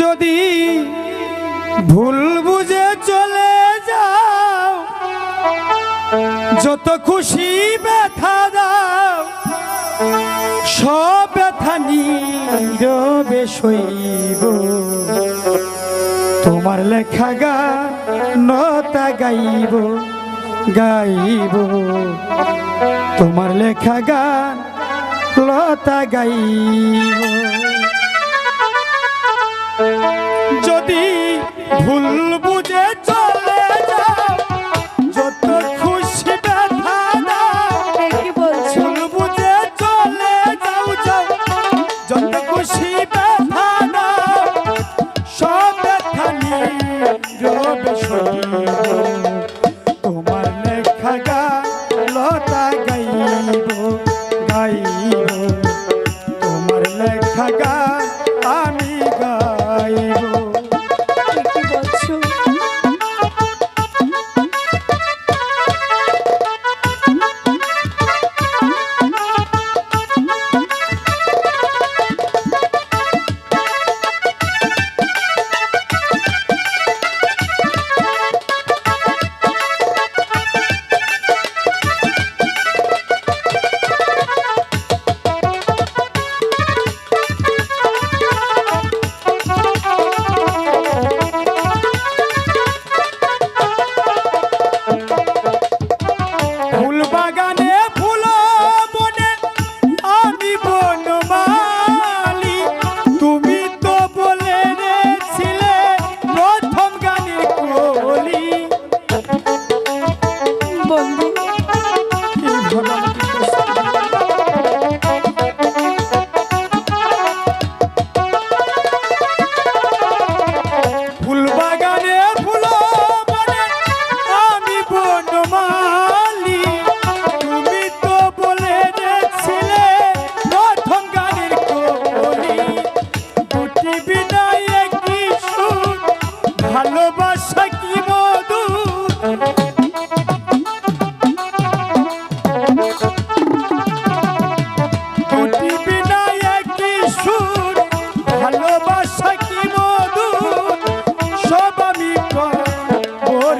যদি ভুল বুঝে চলে যাও, যত খুশি ব্যথা দাও, সব ব্যথা নীরবে শৈব তোমার লেখা গানতা গাইব গাইব। তোমার লেখা গা লতা গাইব।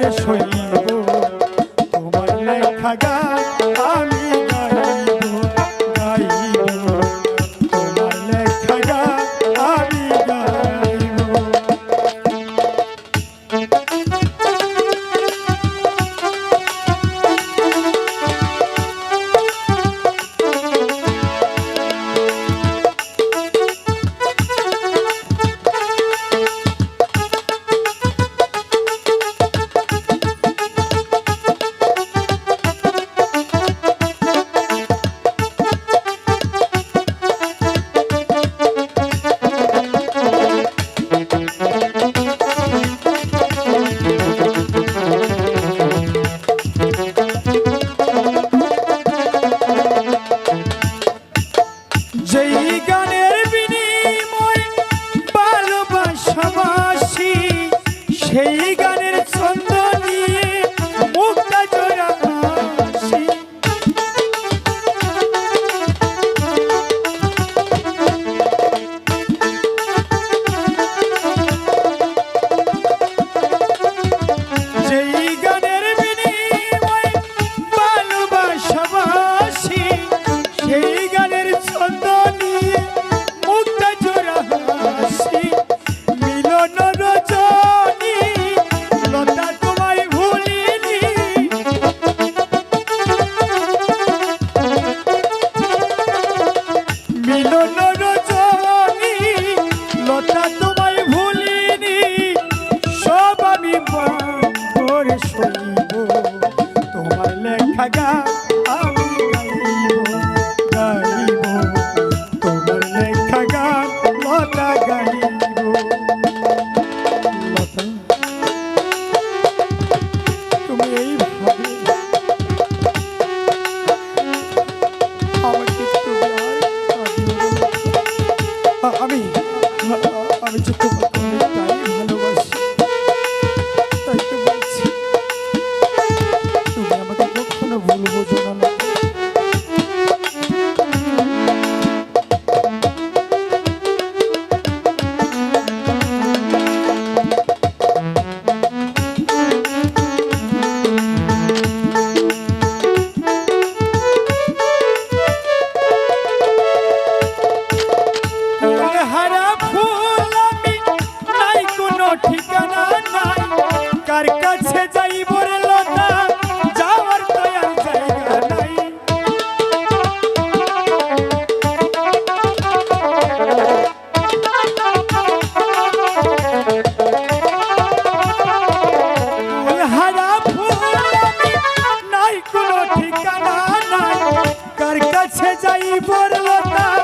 Yes, sir. আমি আমি চুপ কোনো ঠিকানা নাই। কার কাছে যাই বলব না।